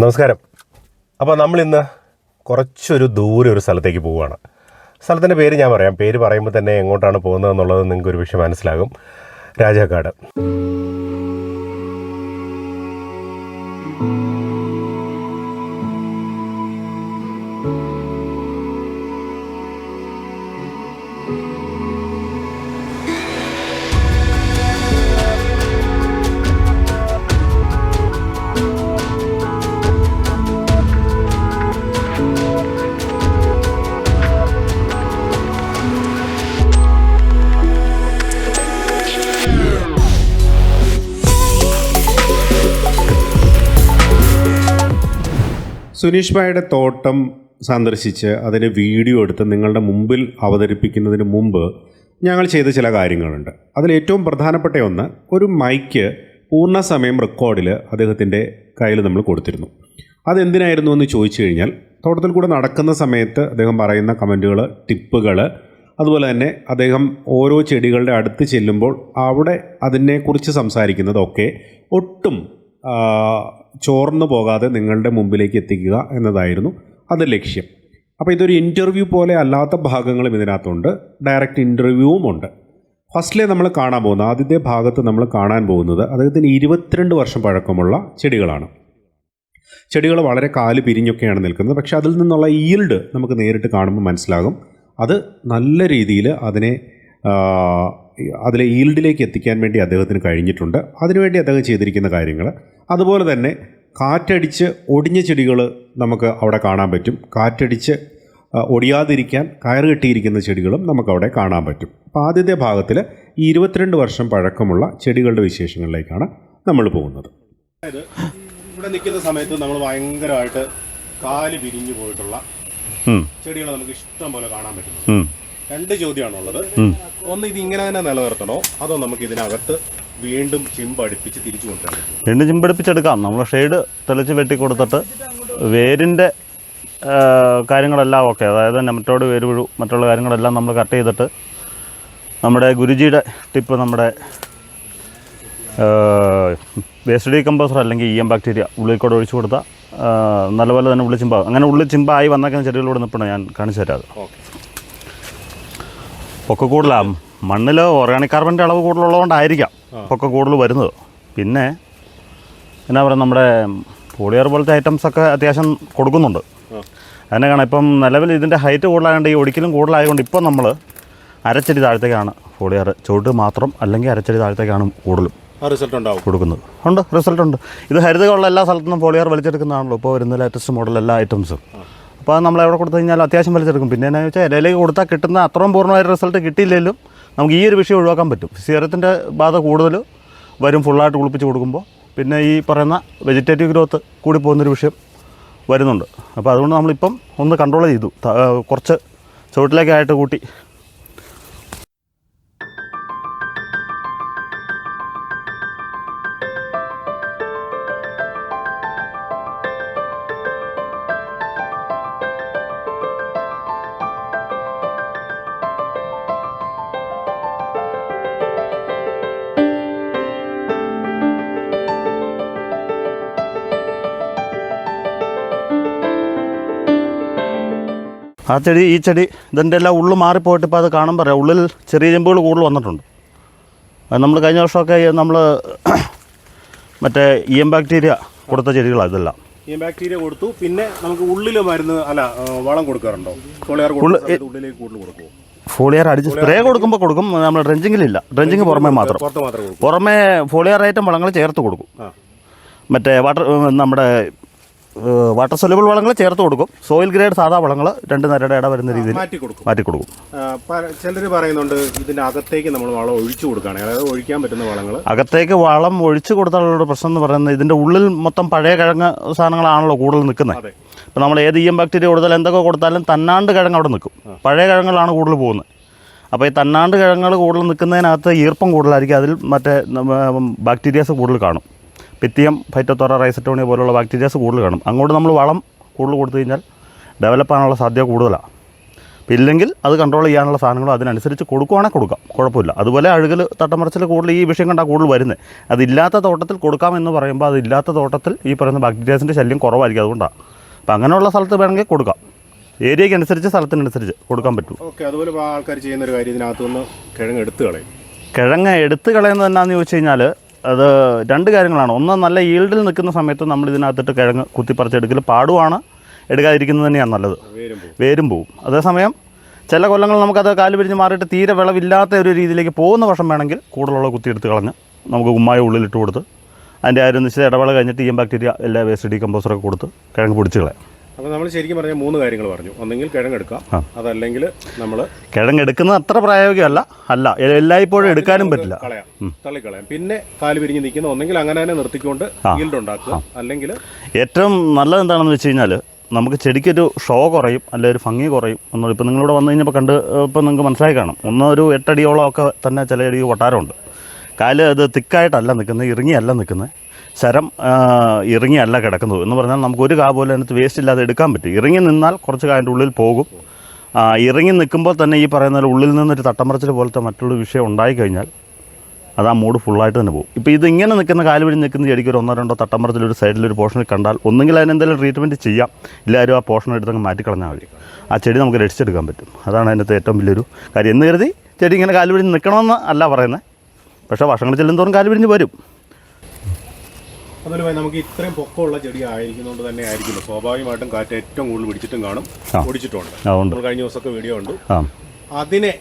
നമസ്കാരം. അപ്പോൾ നമ്മൾ ഇന്ന് കുറച്ചൊരു ദൂരെ ഒരു സ്ഥലത്തേക്ക് പോവുകയാണ്. സ്ഥലത്തിന്റെ പേര് ഞാൻ പറയാം. പേര് പറയുമ്പോൾ തന്നെ എങ്ങോട്ടാണ് പോകുന്നത് എന്നുള്ളത് നിങ്ങൾക്ക് ഒരു പക്ഷേ മനസ്സിലാകും. രാജാക്കാട്. സുനീഷ് ഭായിയുടെ തോട്ടം സന്ദർശിച്ച് അതിന് വീഡിയോ എടുത്ത് നിങ്ങളുടെ മുമ്പിൽ അവതരിപ്പിക്കുന്നതിന് മുമ്പ് ഞങ്ങൾ ചെയ്ത ചില കാര്യങ്ങളുണ്ട്. അതിൽ ഏറ്റവും പ്രധാനപ്പെട്ട ഒന്ന് ഒരു മൈക്ക് പൂർണ സമയം റെക്കോർഡിൽ അദ്ദേഹത്തിന്റെ കയ്യിൽ നമ്മൾ കൊടുത്തിരുന്നു. അതെന്തിനായിരുന്നു എന്ന് ചോദിച്ചു കഴിഞ്ഞാൽ തോട്ടത്തിൽ കൂടെ നടക്കുന്ന സമയത്ത് അദ്ദേഹം പറയുന്ന കമന്റുകൾ ടിപ്പുകൾ അതുപോലെ തന്നെ അദ്ദേഹം ഓരോ ചെടികളുടെ അടുത്ത് ചെല്ലുമ്പോൾ അവിടെ അതിനെക്കുറിച്ച് സംസാരിക്കുന്നതൊക്കെ ഒട്ടും ചോർന്നു പോകാതെ നിങ്ങളുടെ മുമ്പിലേക്ക് എത്തിക്കുക എന്നതായിരുന്നു അത് ലക്ഷ്യം. അപ്പോൾ ഇതൊരു ഇന്റർവ്യൂ പോലെ അല്ലാത്ത ഭാഗങ്ങളും ഇതിനകത്തുണ്ട്. ഡയറക്റ്റ് ഇന്റർവ്യൂവും ഉണ്ട്. ഫസ്റ്റിലെ നമ്മൾ കാണാൻ പോകുന്ന ആദ്യത്തെ ഭാഗത്ത് നമ്മൾ കാണാൻ പോകുന്നത് അദ്ദേഹത്തിന് ഇരുപത്തിരണ്ട് വർഷം പഴക്കമുള്ള ചെടികളാണ്. ചെടികൾ വളരെ കാൽ പിരിഞ്ഞൊക്കെയാണ് നിൽക്കുന്നത്. പക്ഷേ അതിൽ നിന്നുള്ള ഈൽഡ് നമുക്ക് നേരിട്ട് കാണുമ്പോൾ മനസ്സിലാകും. അത് നല്ല രീതിയിൽ അതിനെ അതിലെ ഈൽഡിലേക്ക് എത്തിക്കാൻ വേണ്ടി അദ്ദേഹത്തിന് കഴിഞ്ഞിട്ടുണ്ട്. അതിനുവേണ്ടി അദ്ദേഹം ചെയ്തിരിക്കുന്ന കാര്യങ്ങൾ അതുപോലെ തന്നെ കാറ്റടിച്ച് ഒടിഞ്ഞ ചെടികൾ നമുക്ക് അവിടെ കാണാൻ പറ്റും. കാറ്റടിച്ച് ഒടിയാതിരിക്കാൻ കയറ് കെട്ടിയിരിക്കുന്ന ചെടികളും നമുക്കവിടെ കാണാൻ പറ്റും. അപ്പോൾ ആദ്യത്തെ ഭാഗത്തിൽ ഈ ഇരുപത്തിരണ്ട് വർഷം പഴക്കമുള്ള ചെടികളുടെ വിശേഷങ്ങളിലേക്കാണ് നമ്മൾ പോകുന്നത്. അതായത് ഇവിടെ നിൽക്കുന്ന സമയത്ത് നമ്മൾ ഭയങ്കരമായിട്ട് കാൽ പിരിഞ്ഞു പോയിട്ടുള്ള ചെടികൾ നമുക്ക് ഇഷ്ടം പോലെ കാണാൻ പറ്റും രണ്ട് ചോദ്യമാണുള്ളത്. ഒന്ന് ഇത് ഇങ്ങനെ തന്നെ നിലനിർത്തണോ? അതോ നമുക്ക് ഇതിനകത്ത് വീണ്ടും ചിമ്പടിപ്പിച്ച് തിരിച്ചു കൊണ്ടുവരാം വീണ്ടും രണ്ട് ചിമ്പടിപ്പിച്ചെടുക്കാം നമ്മൾ ഷെയ്ഡ് തെളിച്ച് വെട്ടി കൊടുത്തിട്ട് വേരിന്റെ കാര്യങ്ങളെല്ലാം ഓക്കെ അതായത് നെമറ്റോട് വേര് പുഴു മറ്റുള്ള കാര്യങ്ങളെല്ലാം നമ്മൾ കട്ട് ചെയ്തിട്ട് നമ്മുടെ ഗുരുജിയുടെ ടിപ്പ് നമ്മുടെ വേസ്റ്റ് ഡീകമ്പോസർ അല്ലെങ്കിൽ ഇ എം ബാക്ടീരിയ ഉള്ളിൽ കൂടെ ഒഴിച്ചു കൊടുത്താൽ നല്ലപോലെ തന്നെ ഉള്ളിൽ ചിമ്പാകും അങ്ങനെ ഉള്ളിൽ ചിമ്പായി വന്നേക്കുന്ന ചെടികളോട് നിൽപ്പണം ഞാൻ കാണിച്ചു തരാം അത്. ഓക്കെ പൊക്ക കൂടുതലാണ് മണ്ണിൽ ഓർഗാനിക് കാർബണിന്റെ അളവ് കൂടുതലുള്ളതുകൊണ്ടായിരിക്കാം പൊക്ക കൂടുതൽ വരുന്നത്. പിന്നെ എന്നാ പറയുക നമ്മുടെ പോളിയർ പോലത്തെ ഐറ്റംസ് ഒക്കെ അത്യാവശ്യം കൊടുക്കുന്നുണ്ട്. അതിനെ കാണാം. ഇപ്പം നിലവിൽ ഇതിന്റെ ഹൈറ്റ് കൂടുതലായതുകൊണ്ട് ഈ ഒടിക്കലും കൂടുതലായതുകൊണ്ട് ഇപ്പം നമ്മൾ അരച്ചടി താഴത്തേക്കാണ് പോളിയർ ചുവട്ട് മാത്രം അല്ലെങ്കിൽ അരച്ചടി താഴത്തേക്കാണ് കൂടുതലും റിസൾട്ട് ഉണ്ടാവും. കൊടുക്കുന്നത്. ഉണ്ട് റിസൾട്ട് ഉണ്ട്. ഇത് ഹരിതകളുള്ള എല്ലാ സ്ഥലത്തുനിന്നും പോളിയർ വലിച്ചെടുക്കുന്നതാണല്ലോ. ഇപ്പോൾ വരുന്ന ലേറ്റസ്റ്റ് മോഡൽ എല്ലാ ഐറ്റംസും അപ്പോൾ നമ്മൾ എവിടെ കൊടുത്തു കഴിഞ്ഞാൽ അത്യാവശ്യം വലിച്ചെടുക്കും പിന്നെ എന്നാ വെച്ചാൽ ഇലയിലേക്ക് കൊടുത്താൽ കിട്ടുന്ന അത്രയും പൂർണമായ റിസൾട്ട് കിട്ടിയില്ലെങ്കിലും നമുക്ക് ഈ ഒരു വിഷയം ഒഴിവാക്കാൻ പറ്റും. സിയറത്തിന്റെ ബാധ കൂടുതൽ വരും ഫുള്ളായിട്ട് കുളിപ്പിച്ച് കൊടുക്കുമ്പോൾ പിന്നെ ഈ പറയുന്ന വെജിറ്റേറ്റീവ് ഗ്രോത്ത് കൂടി പോകുന്നൊരു വിഷയം വരുന്നുണ്ട്. അപ്പോൾ അതുകൊണ്ട് നമ്മളിപ്പം ഒന്ന് കൺട്രോൾ ചെയ്തു. കുറച്ച് ചുവട്ടിലേക്കായിട്ട് കൂട്ടി ആ ചെടി ഈ ചെടി ഇതിന്റെ എല്ലാം ഉള്ളു മാറിപ്പോയിട്ട് ഇപ്പോൾ അത് കാണാൻ പറയാം ഉള്ളിൽ ചെറിയ ചെമ്പുകൾ കൂടുതൽ വന്നിട്ടുണ്ട്. അത് നമ്മൾ കഴിഞ്ഞ വർഷമൊക്കെ നമ്മൾ മറ്റേ ഇ എം ബാക്ടീരിയ കൊടുത്ത ചെടികളാണ് ഇതെല്ലാം. ഈ ബാക്ടീരിയ കൊടുത്തു. പിന്നെ നമുക്ക് ഉള്ളിൽ മരുന്ന് അല്ല വളം കൊടുക്കാറുണ്ടോ? ഉള്ളിലേക്ക് കൂടുതൽ കൊടുക്കുമോ ഫോളിയർ അടിച്ച് സ്പ്രേ കൊടുക്കുമ്പോൾ കൊടുക്കും. നമ്മൾ ഡ്രഞ്ചിങ്ങിലില്ല. ഡ്രഞ്ചിങ് പുറമേ മാത്രം. പുറമേ ഫോളിയർ ഐറ്റം വളങ്ങൾ ചേർത്ത് കൊടുക്കും. മറ്റേ വാട്ടർ നമ്മുടെ വാട്ടർ സൊലബിൾ വളങ്ങൾ ചേർത്ത് കൊടുക്കും. സോയിൽ ഗ്രേഡ് സാധാ വളങ്ങൾ രണ്ട് നേരയുടെ ഇട വരുന്ന രീതിയിൽ മാറ്റി കൊടുക്കും. മാറ്റി കൊടുക്കും. ചിലർ പറയുന്നുണ്ട് ഇതിന്റെ അകത്തേക്ക് നമ്മൾ വളം ഒഴിച്ചു കൊടുക്കുകയാണ്. അതായത് ഒഴിക്കാൻ പറ്റുന്ന വളങ്ങൾ അകത്തേക്ക് വളം ഒഴിച്ചു കൊടുത്താലുള്ള പ്രശ്നം എന്ന് പറയുന്നത് ഇതിന്റെ ഉള്ളിൽ മൊത്തം പഴയ കിഴങ്ങ് സാധനങ്ങളാണല്ലോ കൂടുതൽ നിൽക്കുന്നത്. ഇപ്പം നമ്മൾ ഏത് എം ബാക്ടീരിയ കൊടുത്താലും എന്തൊക്കെ കൊടുത്താലും തന്നാണ്ട് കിഴങ്ങ് അവിടെ നിൽക്കും. പഴയ കിഴങ്ങുകളാണ് കൂടുതൽ പോകുന്നത്. അപ്പോൾ ഈ തന്നാണ്ട് കിഴങ്ങുകൾ കൂടുതൽ നിൽക്കുന്നതിനകത്ത് ഈർപ്പം കൂടുതലായിരിക്കും. അതിൽ മറ്റേ ബാക്ടീരിയാസ് കൂടുതൽ കാണും. പിത്തിയം ഫൈറ്റത്തോറ റൈസറ്റോണിയ പോലുള്ള ബാക്ടീരിയാസ് കൂടുതൽ കാണും. അങ്ങോട്ട് നമ്മൾ വളം കൂടുതൽ കൊടുത്തു കഴിഞ്ഞാൽ ഡെവലപ്പ് ആകാനുള്ള സാധ്യത കൂടുതലാണ് അപ്പം ഇല്ലെങ്കിൽ അത് കൺട്രോൾ ചെയ്യാനുള്ള സാധനങ്ങൾ അതിനനുസരിച്ച് കൊടുക്കുവാണെങ്കിൽ കൊടുക്കാം. കുഴപ്പമില്ല. അതുപോലെ അഴുകൽ തട്ടമറച്ചിൽ കൂടുതൽ ഈ വിഷയം കണ്ടാൽ കൂടുതൽ വരുന്നത് അതില്ലാത്ത തോട്ടത്തിൽ കൊടുക്കാമെന്ന് പറയുമ്പോൾ അതില്ലാത്ത തോട്ടത്തിൽ ഈ പറയുന്ന ബാക്ടീരിയാസിന്റെ ശല്യം കുറവായിരിക്കും അതുകൊണ്ടാണ് അപ്പം അങ്ങനെയുള്ള സ്ഥലത്ത് വേണമെങ്കിൽ കൊടുക്കാം. ഏരിയയ്ക്ക് അനുസരിച്ച് സ്ഥലത്തിനനുസരിച്ച് കൊടുക്കാൻ പറ്റും. ഓക്കെ അതുപോലെ ആൾക്കാർ ചെയ്യുന്ന ഒരു കാര്യം ഇതിനകത്തുനിന്ന് കിഴങ്ങ് എടുത്ത് കളയും. കിഴങ്ങ് എടുത്ത് കളയുന്നത് എന്നാന്ന് ചോദിച്ചു കഴിഞ്ഞാൽ അത് രണ്ട് കാര്യങ്ങളാണ്. ഒന്ന് നല്ല ഈൽഡിൽ നിൽക്കുന്ന സമയത്ത് നമ്മൾ ഇതിനകത്തിട്ട് കിഴങ്ങ് കുത്തിപ്പറിച്ചെടുക്കൽ പാടുവാണ്. എടുക്കാതിരിക്കുന്നത് തന്നെയാണ് നല്ലത്. വേരും പോവും. അതേസമയം ചില കൊല്ലങ്ങൾ നമുക്കത് കാൽ പിരിഞ്ഞ് മാറിയിട്ട് തീരെ വിളവില്ലാത്ത ഒരു രീതിയിലേക്ക് പോകുന്ന വർഷം വേണമെങ്കിൽ കൂടുതലുള്ള കുത്തിയെടുത്ത് കളഞ്ഞ് നമുക്ക് ഉമ്മായ ഉള്ളിലിട്ട് കൊടുത്ത് അതിന്റെ ആ ഒരു നിശ്ചിത ഇടവേള കഴിഞ്ഞിട്ട് ഈ ബാക്ടീരിയ എല്ലാ വേസ്റ്റ് ഡി കമ്പോസറൊക്കെ കൊടുത്ത് കിഴങ്ങ് പിടിച്ച് കളയാം. അപ്പോൾ നമ്മൾ ശരിക്കും പറഞ്ഞാൽ മൂന്ന് കാര്യങ്ങൾ പറഞ്ഞു. ഒന്നെങ്കിൽ കിഴങ്ങെടുക്കാം. അതല്ലെങ്കിൽ നമ്മൾ കിഴങ്ങെടുക്കുന്നത് അത്ര പ്രായോഗികമല്ല. അല്ല എല്ലായ്പ്പോഴും എടുക്കാനും പറ്റില്ല. കളയാം. തള്ളിക്കളയാം. പിന്നെ കാൽ പിരിഞ്ഞ് നിൽക്കുന്ന ഒന്നെങ്കിൽ അങ്ങനെ തന്നെ നിർത്തിക്കൊണ്ട് ഈൽഡ് ഉണ്ടാക്കുക. അല്ലെങ്കിൽ ഏറ്റവും നല്ലത് എന്താണെന്ന് വെച്ച് കഴിഞ്ഞാൽ നമുക്ക് ചെടിക്കൊരു ഷോ കുറയും അല്ലെങ്കിൽ ഒരു ഭംഗി കുറയും എന്നുള്ള ഇപ്പം നിങ്ങളിവിടെ വന്നു കഴിഞ്ഞപ്പോൾ കണ്ട് ഇപ്പം നിങ്ങൾക്ക് മനസ്സിലായി കാണും. ഒന്ന് ഒരു എട്ടടിയോളം ഒക്കെ തന്നെ ചില ചെടി കൊട്ടാരമുണ്ട്. കാൽ അത് തിക്കായിട്ടല്ല നിൽക്കുന്നത് ഇറങ്ങിയല്ല നിൽക്കുന്നത്. ശരം ഇറങ്ങിയല്ല കിടക്കുന്നത്. എന്ന് പറഞ്ഞാൽ നമുക്ക് ഒരു കാ പോലും അതിനകത്ത് വേസ്റ്റ് ഇല്ലാതെ എടുക്കാൻ പറ്റും. ഇറങ്ങി നിന്നാൽ കുറച്ച് കാലിന്റെ ഉള്ളിൽ പോകും. ഇറങ്ങി നിൽക്കുമ്പോൾ തന്നെ ഈ പറയുന്ന ഉള്ളിൽ നിന്നൊരു തട്ടമറച്ചിൽ പോലത്തെ മറ്റൊരു വിഷയം ഉണ്ടായിക്കഴിഞ്ഞാൽ അത് ആ മൂഡ് ഫുള്ളായിട്ട് തന്നെ പോകും. ഇപ്പോൾ ഇതിങ്ങനെ നിൽക്കുന്ന കാൽ വഴി നിൽക്കുന്ന ചെടിക്ക് ഒരു ഒന്നോ രണ്ടോ തട്ടമ്പറത്തിൽ ഒരു സൈഡിൽ ഒരു പോർഷനിൽ കണ്ടാൽ ഒന്നുകിൽ അതിനെന്തെങ്കിലും ട്രീറ്റ്മെന്റ് ചെയ്യാം. എല്ലാവരും ആ പോർഷൻ എടുത്തങ്ങ് മാറ്റിക്കളഞ്ഞാൽ മതി. ആ ചെടി നമുക്ക് രക്ഷിച്ചെടുക്കാൻ പറ്റും. അതാണ് അതിനകത്ത് ഏറ്റവും വലിയൊരു കാര്യം. എന്ന് കരുതി ചെടി ഇങ്ങനെ കാൽ പിടിച്ച് നിൽക്കണമെന്ന് അല്ല പറയുന്നത്. പക്ഷേ വർഷങ്ങൾ ചെല്ലുന്തോറും കാൽ പിടിഞ്ഞ് വരും. അതുപോലെ നമുക്ക് ഇത്രയും പൊക്കമുള്ള ചെടി ആയിരിക്കുന്നതുകൊണ്ട് തന്നെ ആയിരിക്കും സ്വാഭാവികമായിട്ടും കാറ്റ് ഏറ്റവും കൂടുതൽ പിടിച്ചിട്ടും കാണും. ഓടിച്ചിട്ടുണ്ട് നമ്മൾ കഴിഞ്ഞ ദിവസമൊക്കെ വീഡിയോ ഉണ്ട് അതിനെ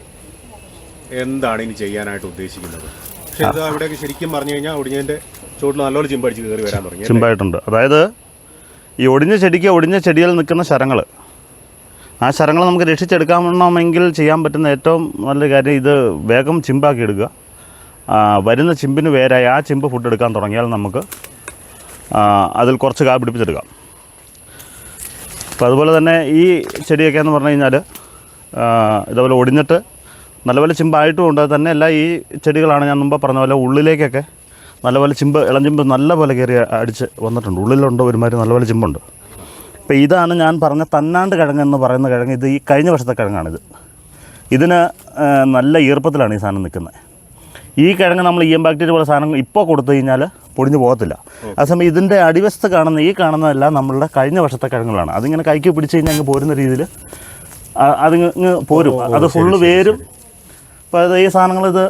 എന്താണ് ഇനി ചെയ്യാനായിട്ട് ഉദ്ദേശിക്കുന്നത്? പക്ഷേ ഇത് അവിടെയൊക്കെ ശരിക്കും പറഞ്ഞു കഴിഞ്ഞാൽ ഒടിഞ്ഞതിന്റെ ചുവട്ടിൽ നല്ലോണം ചിമ്പടിച്ച് കയറി വരാൻ തുടങ്ങി? ചിമ്പായിട്ടുണ്ട്. അതായത് ഈ ഒടിഞ്ഞ ചെടിക്ക് ഒടിഞ്ഞ ചെടിയിൽ നിൽക്കുന്ന ശരങ്ങൾ ആ ശരങ്ങൾ നമുക്ക് രക്ഷിച്ചെടുക്കാമെങ്കിൽ ചെയ്യാൻ പറ്റുന്ന ഏറ്റവും നല്ല കാര്യം ഇത് വേഗം ചിമ്പാക്കി എടുക്കുക. വരുന്ന ചിമ്പിന് വേരായി ആ ചിമ്പ് ഫുഡ് എടുക്കാൻ തുടങ്ങിയാൽ നമുക്ക് അതിൽ കുറച്ച് കാ പിടിപ്പിച്ചെടുക്കാം. അപ്പോൾ അതുപോലെ തന്നെ ഈ ചെടിയൊക്കെ എന്ന് പറഞ്ഞു കഴിഞ്ഞാൽ ഇതേപോലെ ഒടിഞ്ഞിട്ട് നല്ലപോലെ ചിമ്പായിട്ടും ഉണ്ട്. തന്നെ എല്ലാ ഈ ചെടികളാണ് ഞാൻ മുമ്പ് പറഞ്ഞ പോലെ ഉള്ളിലേക്കൊക്കെ നല്ലപോലെ ചിമ്പ് ഇളഞ്ചിമ്പ് ചിമ്പ് നല്ലപോലെ കയറി അടിച്ച് വന്നിട്ടുണ്ട്. ഉള്ളിലുണ്ട് ഒരുമാതിരി നല്ലപോലെ ചിമ്പുണ്ട്. അപ്പോൾ ഇതാണ് ഞാൻ പറഞ്ഞ തന്നാണ്ട് കിഴങ്ങ് എന്ന് പറയുന്ന കിഴങ്ങ്. ഇത് ഈ കഴിഞ്ഞ വർഷത്തെ കിഴങ്ങാണിത്. ഇതിന് നല്ല ഈർപ്പത്തിലാണ് ഈ സാധനം നിൽക്കുന്നത്. ഈ കിഴങ്ങ് നമ്മൾ ഇ എം ബാക്ടീരിയ പോലെ സാധനം ഇപ്പോൾ കൊടുത്തു കഴിഞ്ഞാൽ പൊടിഞ്ഞു പോകത്തില്ല. അതേസമയം ഇതിന്റെ അടിവശത്ത് കാണുന്ന ഈ കാണുന്നതെല്ലാം നമ്മളുടെ കഴിഞ്ഞ വർഷത്തെ കിഴങ്ങുകളാണ്. അതിങ്ങനെ കൈക്ക് പിടിച്ച് കഴിഞ്ഞാൽ അങ്ങ് പോരുന്ന രീതിയിൽ അതിങ്ങ് പോരും. അത് ഫുള്ള് വേരും. അപ്പോൾ അത് ഈ സാധനങ്ങൾ ഇത്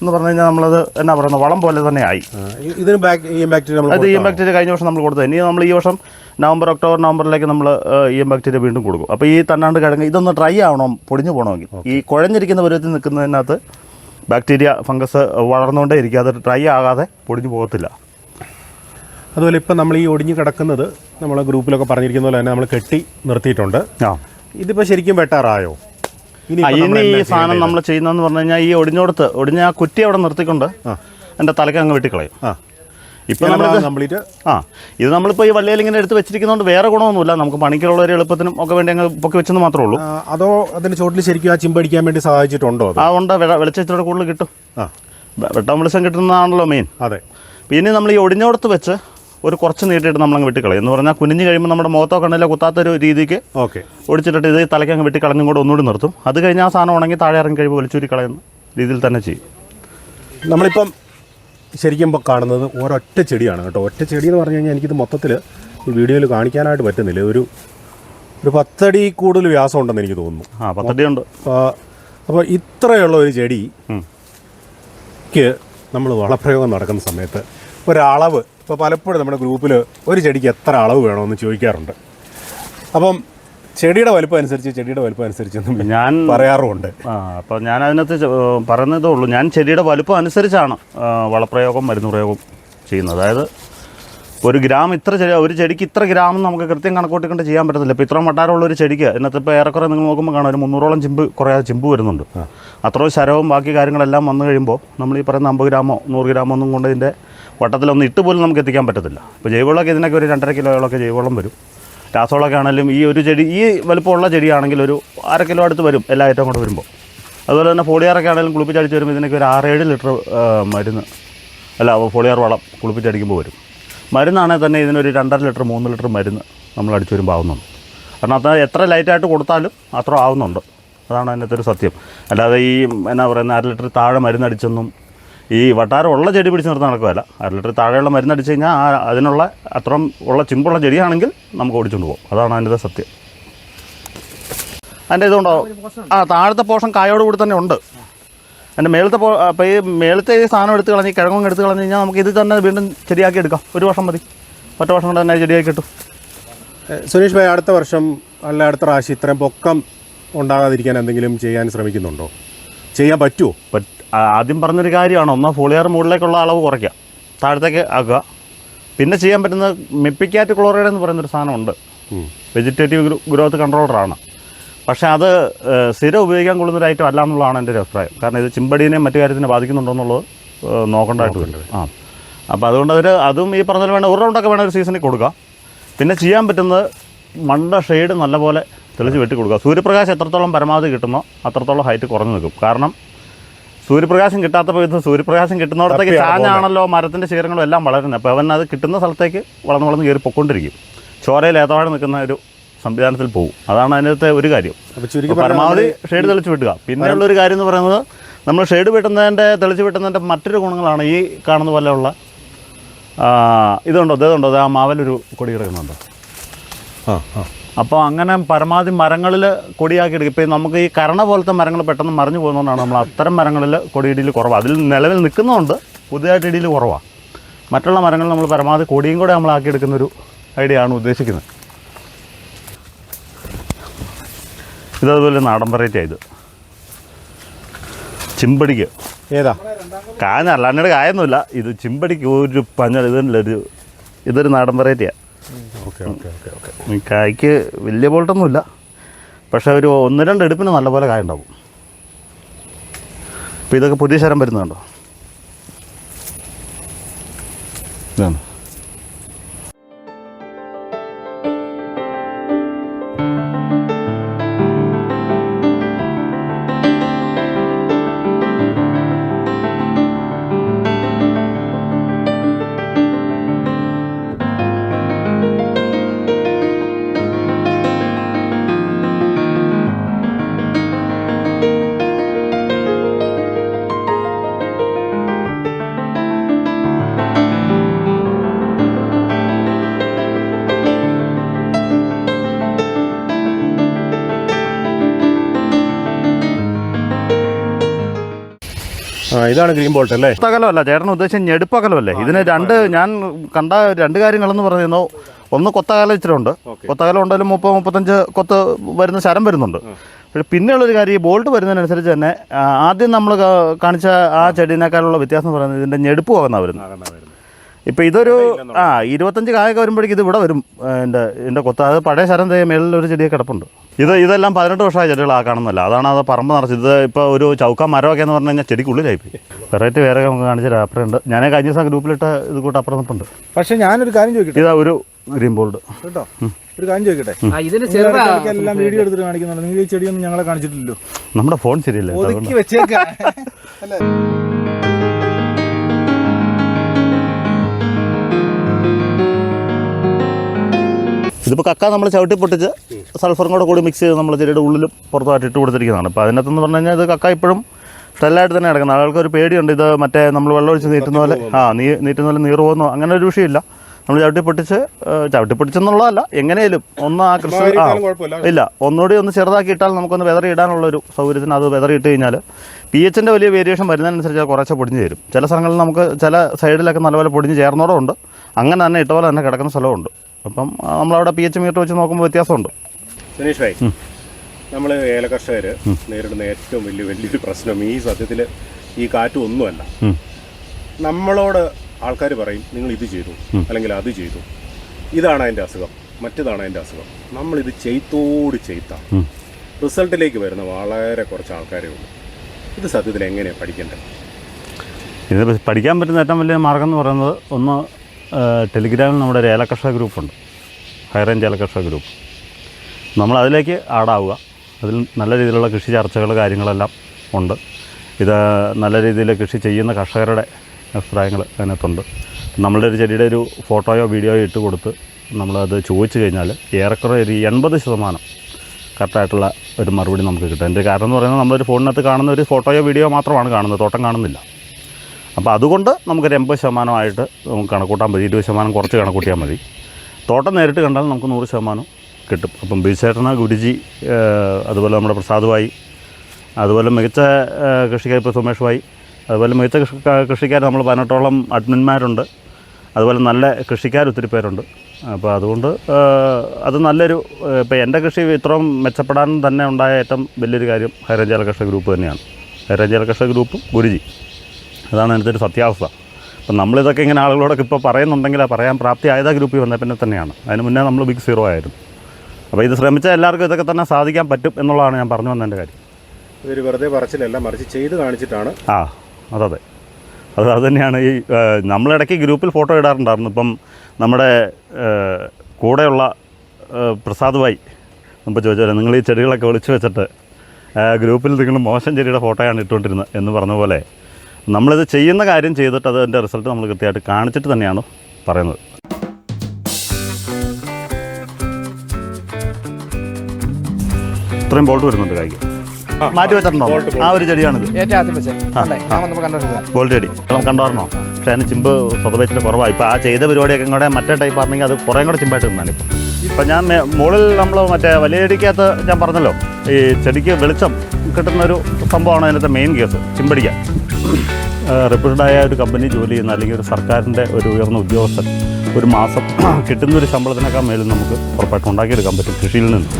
എന്ന് പറഞ്ഞു കഴിഞ്ഞാൽ നമ്മളത് എന്നാ പറയുന്നത്? വളം പോലെ തന്നെ ആയി. ഇതിന് ഈ ബാക്ടീരിയ നമ്മൾ അത് ഇ എം ബാക്ടീരിയ കഴിഞ്ഞ വർഷം നമ്മൾ കൊടുത്തത്. ഇനി നമ്മൾ ഈ വർഷം നവംബർ ഒക്ടോബർ നവംബറിലേക്ക് നമ്മൾ ഇ എം ബാക്ടീരിയ വീണ്ടും കൊടുക്കും. അപ്പോൾ ഈ തന്നാണ്ട് കിഴങ്ങ് ഇതൊന്ന് ഡ്രൈ ആവണം പൊടിഞ്ഞു പോകണമെങ്കിൽ. ഈ കുഴഞ്ഞിരിക്കുന്ന പരുവത്തിൽ നിൽക്കുന്നതിനകത്ത് ബാക്ടീരിയ ഫംഗസ് വളർന്നുകൊണ്ടേ ഇരിക്കും. അത് ഡ്രൈ ആകാതെ പൊടിഞ്ഞു പോകത്തില്ല. അതുപോലെ ഇപ്പം നമ്മൾ ഈ ഒടിഞ്ഞു കിടക്കുന്നത് നമ്മളെ ഗ്രൂപ്പിലൊക്കെ പറഞ്ഞിരിക്കുന്ന പോലെ തന്നെ നമ്മൾ കെട്ടി നിർത്തിയിട്ടുണ്ട്. ആ. ഇതിപ്പോൾ ശരിക്കും വെട്ടാറായോ? ഇനി നമ്മൾ ഈ സാധനം നമ്മൾ ചെയ്യുന്നതെന്ന് പറഞ്ഞു കഴിഞ്ഞാൽ ഈ ഒടിഞ്ഞോടത്ത് ഒടിഞ്ഞ ആ കുറ്റി അവിടെ നിർത്തിക്കൊണ്ട് എന്റെ തലക്കങ്ങ് അങ്ങ് വെട്ടിക്കളയും. ആ. ഇപ്പം നമ്മൾ കംപ്ലീറ്റ് ആ ഇത് നമ്മളിപ്പോൾ ഈ വള്ളിയിൽ ഇങ്ങനെ എടുത്ത് വെച്ചിരിക്കുന്നതുകൊണ്ട് വേറെ ഗുണമൊന്നുമില്ല. നമുക്ക് പണിക്കുള്ള ഒരു എളുപ്പത്തിനും ഒക്കെ വേണ്ടി അങ്ങ് പൊക്കി വെച്ചെന്ന് മാത്രമേ ഉള്ളൂ. അതോ അതിന്റെ ചോട്ടിൽ ശരിക്കും ആ ചിമ്പടിക്കാൻ വേണ്ടി സഹായിച്ചിട്ടുണ്ടോ ആ ഉണ്ട്. വെള- വെളിച്ചത്തിലൂടെ കൂടുതൽ കിട്ടും. ആ. വെട്ടം വെളിച്ചം കിട്ടുന്നതാണല്ലോ മെയിൻ അതെ. പിന്നെ നമ്മൾ ഈ ഒടിഞ്ഞോടത്ത് വെച്ച് ഒരു കുറച്ച് നീട്ടിയിട്ട് നമ്മളങ്ങ് വെട്ടിക്കളയും. എന്ന് പറഞ്ഞാൽ കുനിഞ്ഞ് കഴിയുമ്പോൾ നമ്മുടെ മുഖത്തോ കണ്ണിലോ കുത്താത്ത ഒരു രീതിക്ക് ഓക്കെ. ഒടിച്ചിട്ടിട്ട് ഇത് തലയ്ക്ക് അങ്ങ് വെട്ടിക്കളഞ്ഞും കൂടെ ഒന്നുകൂടി നിർത്തും. അത് കഴിഞ്ഞാൽ ആ സാധനം ഉണങ്ങി താഴെ ഇറങ്ങി കഴിയുമ്പോൾ വലിച്ചൂരി കളയുന്ന രീതിയിൽ തന്നെ ചെയ്യും. നമ്മളിപ്പം ശരിക്കും ഇപ്പോൾ കാണുന്നത് ഒരൊറ്റ ചെടിയാണ് കേട്ടോ. ഒറ്റ ചെടി എന്ന് പറഞ്ഞു കഴിഞ്ഞാൽ എനിക്കിത് മൊത്തത്തിൽ ഈ വീഡിയോയിൽ കാണിക്കാനായിട്ട് പറ്റുന്നില്ല. ഒരു ഒരു പത്തടി കൂടുതൽ വ്യാസം ഉണ്ടെന്ന് എനിക്ക് തോന്നുന്നു. ആ പത്തടി ഉണ്ട്. അപ്പോൾ ഇത്രയുള്ള ഒരു ചെടിക്ക് നമ്മൾ വളപ്രയോഗം നടക്കുന്ന സമയത്ത് ഒരളവ് ഇപ്പോൾ പലപ്പോഴും നമ്മുടെ ഗ്രൂപ്പിൽ ഒരു ചെടിക്ക് എത്ര അളവ് വേണമെന്ന് ചോദിക്കാറുണ്ട്. അപ്പം ചെടിയുടെ വലുപ്പം അനുസരിച്ച് ചെടിയുടെ വലുപ്പം അനുസരിച്ച് ഞാൻ പറയാറുമുണ്ട്. ആ അപ്പോൾ ഞാൻ അതിനകത്ത് പറഞ്ഞതേ പറയുന്നതേ ഉള്ളൂ. ഞാൻ ചെടിയുടെ വലുപ്പം അനുസരിച്ചാണ് വളപ്രയോഗം മരുന്ന് പ്രയോഗം ചെയ്യുന്നത്. അതായത് ഒരു ഗ്രാം ഇത്ര ചെടി ഒരു ചെടിക്ക് ഇത്ര ഗ്രാം നമുക്ക് കൃത്യം കണക്കൂട്ടിക്കൊണ്ട് ചെയ്യാൻ പറ്റത്തില്ല. ഇപ്പോൾ ഇത്രയും വട്ടാരമുള്ള ഒരു ചെടിക്ക് ഇന്നത്തെ ഇപ്പോൾ ഏറെക്കുറെ നിങ്ങൾ നോക്കുമ്പോൾ കാണാം ഒരു മുന്നൂറോളം ചിമ്പ് കുറേ ചിമ്പ് വരുന്നുണ്ട്. അത്രയും ശരവും ബാക്കി കാര്യങ്ങളെല്ലാം വന്നു കഴിയുമ്പോൾ നമ്മൾ ഈ പറയുന്ന അമ്പത് ഗ്രാമോ നൂറ് ഗ്രാമോ ഒന്നും കൊണ്ട് ഇതിന്റെ വട്ടത്തിലൊന്നും ഇട്ട് പോലും നമുക്ക് എത്തിക്കാൻ പറ്റത്തില്ല. ഇപ്പോൾ ജൈവവളമൊക്കെ ഇതിനൊക്കെ ഒരു രണ്ടര കിലോയോളമൊക്കെ ജൈവവളം വരും. രാസവളമൊക്കെ ആണെങ്കിലും ഈ ഒരു ചെടി ഈ വലുപ്പമുള്ള ചെടിയാണെങ്കിൽ ഒരു അര കിലോ അടുത്ത് വരും എല്ലാ ഐറ്റവും കൂടെ വരുമ്പോൾ. അതുപോലെ തന്നെ ഫോളിയാറൊക്കെ ആണെങ്കിലും കുളിപ്പിച്ചടിച്ച് വരുമ്പോൾ ഇതിനൊക്കെ ഒരു ആറേഴ് ലിറ്റർ മരുന്ന് അല്ല ഫോളിയാർ വളം കുളിപ്പിച്ചടിക്കുമ്പോൾ വരും. മരുന്നാണെങ്കിൽ തന്നെ ഇതിനൊരു രണ്ടര ലിറ്റർ മൂന്ന് ലിറ്റർ മരുന്ന് നമ്മൾ അടിച്ചു വരുമ്പോൾ ആവുന്നുണ്ട്. കാരണം അത് എത്ര ലൈറ്റായിട്ട് കൊടുത്താലും അത്ര ആവുന്നുണ്ട്. അതാണ് അതിനകത്തൊരു സത്യം. അല്ലാതെ ഈ എന്നാ പറയുന്ന അര ലിറ്റർ താഴെ മരുന്നടിച്ചൊന്നും ഈ വട്ടാരം ഉള്ള ചെടി പിടിച്ച് നിർത്താൻ നടക്കുകയല്ല. അര ലിറ്റർ താഴെയുള്ള മരുന്നടിച്ച് കഴിഞ്ഞാൽ ആ അതിനുള്ള അത്രയും ഉള്ള ചിമ്പുള്ള ചെടിയാണെങ്കിൽ നമുക്ക് ഓടിച്ചുകൊണ്ട് പോകും. അതാണ് അതിന്റെ സത്യം. അതിന്റെ ഇതുണ്ടോ? ആ താഴത്തെ പോഷൻ കായോട് കൂടി തന്നെ ഉണ്ട്. അതിന്റെ മേളത്തെ പോ അപ്പോൾ ഈ മേളത്തെ ഈ സാധനം എടുത്ത് കളഞ്ഞ് കിഴങ്ങും എടുത്ത് കളഞ്ഞ് കഴിഞ്ഞാൽ നമുക്ക് ഇത് തന്നെ വീണ്ടും ചെടിയാക്കി എടുക്കാം. ഒരു വർഷം മതി. ഒറ്റ വർഷം കൊണ്ട് തന്നെ ചെടിയാക്കി കിട്ടും. സുനീഷ് ഭായ് അടുത്ത വർഷം അല്ല അടുത്ത പ്രാവശ്യം ഇത്രയും പൊക്കം ഉണ്ടാകാതിരിക്കാൻ എന്തെങ്കിലും ചെയ്യാൻ ശ്രമിക്കുന്നുണ്ടോ? ചെയ്യാൻ പറ്റുമോ പറ്റ് ആദ്യം പറഞ്ഞൊരു കാര്യമാണ്. ഒന്ന് ഫോളിയർ മുകളിലേക്കുള്ള അളവ് കുറയ്ക്കുക. താഴത്തേക്ക് ആക്കുക. പിന്നെ ചെയ്യാൻ പറ്റുന്ന മെപ്പിക്കാറ്റ് ക്ലോറൈഡ് എന്ന് പറയുന്നൊരു സാധനമുണ്ട്. വെജിറ്റേറ്റീവ് ഗ്രോത്ത് കൺട്രോളറാണ്. പക്ഷേ അത് സ്ഥിരം ഉപയോഗിക്കാൻ കൊള്ളുന്ന ഒരു ഐറ്റം അല്ല എന്നുള്ളതാണ് എന്റെ ഒരു അഭിപ്രായം. കാരണം ഇത് ചിമ്പടീനെയും മറ്റു കാര്യത്തിനെ ബാധിക്കുന്നുണ്ടോ എന്നുള്ളത് നോക്കേണ്ടതായിട്ട് ആ. അപ്പോൾ അതുകൊണ്ട് അവർ അതും ഈ പറഞ്ഞതിൽ വേണം ഒരു റൗണ്ടൊക്കെ വേണം ഒരു സീസണിൽ കൊടുക്കുക പിന്നെ ചെയ്യാൻ പറ്റുന്നത് മണ്ട ഷെയ്ഡ് നല്ലപോലെ തെളിച്ച് വെട്ടി കൊടുക്കുക സൂര്യപ്രകാശം എത്രത്തോളം പരമാവധി കിട്ടുന്നോ അത്രത്തോളം ഹൈറ്റ് കുറഞ്ഞു നിൽക്കും. കാരണം സൂര്യപ്രകാശം കിട്ടാത്തപ്പോൾ ഇത് സൂര്യപ്രകാശം കിട്ടുന്നിടത്തേക്ക് ചാഞ്ഞാണല്ലോ മരത്തിന്റെ ശിഖരങ്ങളും എല്ലാം വളരുന്നത്. അപ്പോൾ അവൻ അത് കിട്ടുന്ന സ്ഥലത്തേക്ക് വളർന്ന് വളർന്ന് കയറി പൊക്കൊണ്ടിരിക്കും ചോരയിൽ ഏതവാട് നിൽക്കുന്ന ഒരു സംവിധാനത്തിൽ പോകും അതാണ് അതിനകത്തെ ഒരു കാര്യം. പരമാവധി ഷെയ്ഡ് തെളിച്ച് വിട്ടുക പിന്നെയുള്ള ഒരു കാര്യം എന്ന് പറയുന്നത് നമ്മൾ ഷെയ്ഡ് വെട്ടുന്നതിന്റെ തെളിച്ച് വെട്ടുന്നതിന്റെ മറ്റൊരു ഗുണങ്ങളാണ് ഈ കാണുന്ന പോലെയുള്ള ഇതുണ്ടോ? ഇതുണ്ടോ? അത് ആ മാവലൊരു കൊടി കിടക്കുന്നുണ്ടോ? ആ ആ. അപ്പോൾ അങ്ങനെ പരമാവധി മരങ്ങളിൽ കൊടിയാക്കി എടുക്കും ഇപ്പോൾ നമുക്ക് ഈ കരണ പോലത്തെ മരങ്ങൾ പെട്ടെന്ന് മറിഞ്ഞു പോകുന്നതുകൊണ്ടാണ് നമ്മൾ അത്തരം മരങ്ങളിൽ കൊടിയിടിയിൽ കുറവാണ് അതിൽ നിലവിൽ നിൽക്കുന്നതുകൊണ്ട് പുതിയതായിട്ട് ഇടിയിൽ കുറവാണ് മറ്റുള്ള മരങ്ങൾ നമ്മൾ പരമാവധി കൊടിയും കൂടെ നമ്മൾ ആക്കിയെടുക്കുന്നൊരു ഐഡിയ ആണ് ഉദ്ദേശിക്കുന്നത്. ഇതതുപോലെ നാടൻ വെറൈറ്റി ആയത് ചിമ്പടിക്ക്. ഏതാ? കാഞ്ഞ അല്ലാണ്ട് കായൊന്നുമില്ല. ഇത് ചിമ്പടിക്ക് ഒരു പഞ്ഞ ഇതല്ല ഒരു ഇതൊരു നാടൻ വെറൈറ്റിയാണ് കായ്ക്ക് വലിയ ബോൾട്ടൊന്നുമില്ല. പക്ഷേ ഒരു ഒന്ന് രണ്ട് എടുപ്പിന് നല്ലപോലെ കായ ഉണ്ടാവും. അപ്പോൾ ഇതൊക്കെ പുതിയ ശരം വരുന്നുണ്ടോ ഇതാണ്. ഇതാണ് ഗ്രീൻ ബോൾട്ട് അല്ലേ? അകലമല്ല ചേട്ടൻ ഉദ്ദേശിച്ച ഞെടുപ്പകലമല്ലേ ഇതിന് രണ്ട് ഞാൻ കണ്ട രണ്ട് കാര്യങ്ങളെന്ന് പറയുന്നു ഒന്ന് കൊത്തകല ഇച്ചിട്ടുണ്ട് കൊത്തകല ഉണ്ടെങ്കിലും മുപ്പത് മുപ്പത്തഞ്ച് കൊത്ത് വരുന്ന ശരം വരുന്നുണ്ട്. പക്ഷേ പിന്നെയുള്ളൊരു കാര്യം ഈ ബോൾട്ട് വരുന്നതിനനുസരിച്ച് തന്നെ ആദ്യം നമ്മൾ കാണിച്ച ആ ചെടീനേക്കാളുള്ള വ്യത്യാസം പറയുന്നത് ഇതിന്റെ ഞെടുപ്പ് പോകുന്ന വരുന്നത്. ഇപ്പം ഇതൊരു ആ ഇരുപത്തഞ്ച് കായൊക്കെ വരുമ്പോഴേക്കും ഇത് ഇവിടെ വരും എന്റെ എന്റെ കൊത്ത. അത് പഴയ ശരം തേ മേളിൽ ഒരു ചെടിയൊക്കെ കിടപ്പുണ്ട്. ഇത് ഇതെല്ലാം പതിനെട്ട് വർഷമായ ചെടികളാ കാണുന്നല്ല അതാണ് അത് പറമ്പ് നിറച്ചത് ഇത് ഇപ്പോൾ ഒരു ചൗക്ക മരമൊക്കെ എന്ന് പറഞ്ഞു കഴിഞ്ഞാൽ ചെടിക്കുള്ളിലായിപ്പോയി വെറൈറ്റി വേറെ നമുക്ക് കാണിച്ച അപ്പുറമുണ്ട് ഞാൻ കഴിഞ്ഞ ദിവസം ഗ്രൂപ്പിലിട്ട് ഇത് കൂട്ട് അപ്പുറം നിൽപ്പുണ്ട് പക്ഷേ ഞാനൊരു കാര്യം ചോദിക്കട്ടെ? ഇതാ ഒരു ഗ്രീൻ ബോൾഡ്. കേട്ടോ? ഒരു കാര്യം ചോദിക്കട്ടെ? ആ, ഇതിന് നിങ്ങൾ എല്ലാം വീഡിയോ എടുത്തിട്ട് കാണിക്കുന്നുണ്ട്. നിങ്ങൾ ഈ ചെടിയൊന്നും ഞങ്ങളെ കാണിച്ചിട്ടില്ലല്ലോ. നമ്മുടെ ഫോൺ ശരിയല്ലേ? ഒതുക്കി വെച്ചേക്കാം. അല്ലേ? ഇതിപ്പോൾ കക്ക നമ്മൾ ചവിട്ടി പൊട്ടിച്ച് സൾഫറും കൂടെ കൂടി മിക്സ് ചെയ്ത് നമ്മൾ ചെടിയുടെ ഉള്ളിലും പുറത്തുമായിട്ട് ഇട്ട് കൊടുത്തിരിക്കുന്നതാണ്. അപ്പോൾ അതിനകത്തെന്ന് പറഞ്ഞു കഴിഞ്ഞാൽ ഇത് കക്ക ഇപ്പോഴും സ്റ്റെല്ലായിട്ട് തന്നെ കിടക്കുന്നത് ആളുകൾക്ക് ഒരു പേടിയുണ്ട്. ഇത് മറ്റേ നമ്മൾ വെള്ളമൊഴിച്ച് നീട്ടുന്ന പോലെ ആ നീ നീട്ടുന്ന പോലെ നീറ് പോകുന്നു. അങ്ങനെ ഒരു വിഷയമില്ല. നമ്മൾ ചവിട്ടി പൊട്ടിച്ച് ചവിട്ടി പൊട്ടിച്ചെന്നുള്ളതല്ല. എങ്ങനെയും ഒന്ന് ആ കൃഷി ആ ഇല്ല. ഒന്നുകൂടി ഒന്ന് ചെറുതാക്കി ഇട്ടാൽ നമുക്കൊന്ന് വെതറി ഇടാനുള്ള ഒരു സൗകര്യത്തിന് അത് വെതറി ഇട്ട് കഴിഞ്ഞാൽ പി എച്ചിന്റെ വലിയ വേരിയേഷൻ വരുന്നതിനനുസരിച്ച് കുറച്ച് പൊടിഞ്ഞ് തരും ചില സ്ഥലങ്ങളിൽ നമുക്ക് ചില സൈഡിലൊക്കെ നല്ലപോലെ പൊടിഞ്ഞ് ചേർന്നോടും ഉണ്ട് അങ്ങനെ തന്നെ ഇട്ട പോലെ തന്നെ കിടക്കുന്ന സ്ഥലമുണ്ട് അപ്പം നമ്മളവിടെ പി എച്ച് മീറ്റർ വെച്ച് നോക്കുമ്പോൾ വ്യത്യാസമുണ്ട്. സുനീഷ് ഭായ് നമ്മൾ ഏല കർഷകർ നേരിടുന്ന ഏറ്റവും വലിയ വലിയൊരു പ്രശ്നം ഈ സത്യത്തിൽ ഈ കാറ്റ് ഒന്നുമല്ല. നമ്മളോട് ആൾക്കാർ പറയും നിങ്ങൾ ഇത് ചെയ്തു അല്ലെങ്കിൽ അത് ചെയ്തു. ഇതാണ് അതിന്റെ അസുഖം മറ്റേതാണ് അതിന്റെ അസുഖം. നമ്മളിത് ചെയ്ത്തോട് ചെയ്ത്താം. റിസൾട്ടിലേക്ക് വരുന്ന വളരെ കുറച്ച് ആൾക്കാരേ ഉള്ളൂ. ഇത് സത്യത്തിൽ എങ്ങനെയാണ് പഠിക്കേണ്ടത്? ഇത് പഠിക്കാൻ പറ്റുന്ന ഏറ്റവും വലിയ മാർഗം എന്ന് പറയുന്നത് ഒന്ന് ടെലിഗ്രാമിൽ നമ്മുടെ ഒരു ഏലകർഷക ഗ്രൂപ്പുണ്ട്. ഹൈറേഞ്ച് ഏലകർഷക ഗ്രൂപ്പ്. നമ്മൾ അതിലേക്ക് ആടാവുക അതിൽ നല്ല രീതിയിലുള്ള കൃഷി ചർച്ചകൾ കാര്യങ്ങളെല്ലാം ഉണ്ട്. ഇത് നല്ല രീതിയിൽ കൃഷി ചെയ്യുന്ന കർഷകരുടെ അഭിപ്രായങ്ങൾ അതിനകത്തുണ്ട്. നമ്മളുടെ ഒരു ചെടിയുടെ ഒരു ഫോട്ടോയോ വീഡിയോയോ ഇട്ട് കൊടുത്ത് നമ്മളത് ചോദിച്ചു കഴിഞ്ഞാൽ ഏറെക്കുറെ ഒരു എൺപത് ശതമാനം കറക്റ്റായിട്ടുള്ള ഒരു മറുപടി നമുക്ക് കിട്ടും. എന്റെ കാരണം എന്ന് പറയുന്നത് നമ്മളൊരു ഫോണിനകത്ത് കാണുന്ന ഒരു ഫോട്ടോയോ വീഡിയോ മാത്രമാണ് കാണുന്നത്. തോട്ടം കാണുന്നില്ല. അപ്പോൾ അതുകൊണ്ട് നമുക്കൊരു എൺപത് ശതമാനമായിട്ട് നമുക്ക് കണക്കൂട്ടാൻ മതി ഇരുപത് ശതമാനം കുറച്ച് കണക്കൂട്ടിയാൽ മതി. തോട്ടം നേരിട്ട് കണ്ടാൽ നമുക്ക് നൂറ് ശതമാനം കിട്ടും. അപ്പം ബിജുചേട്ടന ഗുരുജി അതുപോലെ നമ്മുടെ പ്രസാദ് ഭായി അതുപോലെ മികച്ച കൃഷിക്കാർ ഇപ്പോൾ സുമേഷ് ഭായി അതുപോലെ മികച്ച കൃഷി കൃഷിക്കാർ നമ്മൾ പതിനെട്ടോളം അഡ്മിന്മാരുണ്ട് അതുപോലെ നല്ല കൃഷിക്കാർ ഒത്തിരി പേരുണ്ട്. അപ്പോൾ അതുകൊണ്ട് അത് നല്ലൊരു ഇപ്പോൾ എന്റെ കൃഷി ഇത്രയും മെച്ചപ്പെടാൻ തന്നെ ഉണ്ടായ ഏറ്റവും വലിയൊരു കാര്യം ഹൈറേഞ്ച് കർഷക ഗ്രൂപ്പ് തന്നെയാണ്. ഹൈറേഞ്ച് കർഷക ഗ്രൂപ്പ് ഗുരുജി. അതാണ് അതിന്റെ ഒരു സത്യാവസ്ഥ. അപ്പം നമ്മളിതൊക്കെ ഇങ്ങനെ ആളുകളോടൊക്കെ ഇപ്പോൾ പറയുന്നുണ്ടെങ്കിൽ ആ പറയാൻ പ്രാപ്തിയായത് ആ ഗ്രൂപ്പിൽ വന്ന പിന്നെ തന്നെയാണ്. അതിന് മുന്നേ നമ്മൾ ബിഗ് സീറോ ആയിരുന്നു. അപ്പോൾ ഇത് ശ്രമിച്ചാൽ എല്ലാവർക്കും ഇതൊക്കെ തന്നെ സാധിക്കാൻ പറ്റും എന്നുള്ളതാണ് ഞാൻ പറഞ്ഞു വന്നതിന്റെ കാര്യം. ഇതൊരു വെറുതെ പറച്ചിലല്ല മറിച്ച് ചെയ്ത് കാണിച്ചിട്ടാണ്. ആ അതെ അത്. അത് തന്നെയാണ് ഈ നമ്മളിടയ്ക്ക് ഗ്രൂപ്പിൽ ഫോട്ടോ ഇടാറുണ്ടായിരുന്നു. ഇപ്പം നമ്മുടെ കൂടെയുള്ള പ്രസാദ് ഭായി മുമ്പ് ചോദിച്ചാൽ നിങ്ങൾ ഈ ചെടികളൊക്കെ ഒളിച്ചു വെച്ചിട്ട് ഗ്രൂപ്പിൽ നിങ്ങൾ മോശം ചെടിയുടെ ഫോട്ടോയാണ് ഇട്ടുകൊണ്ടിരുന്നത് എന്ന് പറഞ്ഞ പോലെ നമ്മളിത് ചെയ്യുന്ന കാര്യം ചെയ്തിട്ട് അതിന്റെ റിസൾട്ട് നമ്മൾ കൃത്യമായിട്ട് കാണിച്ചിട്ട് തന്നെയാണ് പറയുന്നത്. ഇത്രയും ബോൾട്ട് വരുന്നുണ്ട് കായ്ക്ക്. മാറ്റി വെച്ചിട്ടുണ്ടോ? ആ ഒരു ചെടിയാണിത്. ബോൾട്ട് ചെടി. നമ്മൾ കണ്ടായിരുന്നോ പക്ഷേ അതിന് ചിമ്പ് സ്വതവേച്ചിട്ട് കുറവാണ് ഇപ്പോൾ ആ ചെയ്ത പരിപാടിയൊക്കെ കൂടെ മറ്റേ ടൈപ്പ് ആണെങ്കിൽ അത് കുറേ കൂടെ ചിമ്പായിട്ട് നിന്നാണ് ഇപ്പം. ഇപ്പം ഞാൻ മുകളിൽ നമ്മൾ മറ്റേ വലിയ ചെടിക്കകത്ത് ഞാൻ പറഞ്ഞല്ലോ ഈ ചെടിക്ക് വെളിച്ചം കിട്ടുന്ന ഒരു സംഭവമാണ് അതിനകത്തെ മെയിൻ കേസ് ചിമ്പടിക്കാൻ റെപ്യൂട്ടഡ് ആയ ഒരു കമ്പനി ജോലി ചെയ്യുന്ന അല്ലെങ്കിൽ ഒരു സർക്കാരിന്റെ ഒരു ഉയർന്ന ഉദ്യോഗസ്ഥൻ ഒരു മാസം കിട്ടുന്ന ഒരു ശമ്പളത്തിനേക്കാൾ മേലും നമുക്ക് ഉറപ്പായിട്ടും ഉണ്ടാക്കിയെടുക്കാൻ പറ്റും കൃഷിയിൽ നിന്ന്.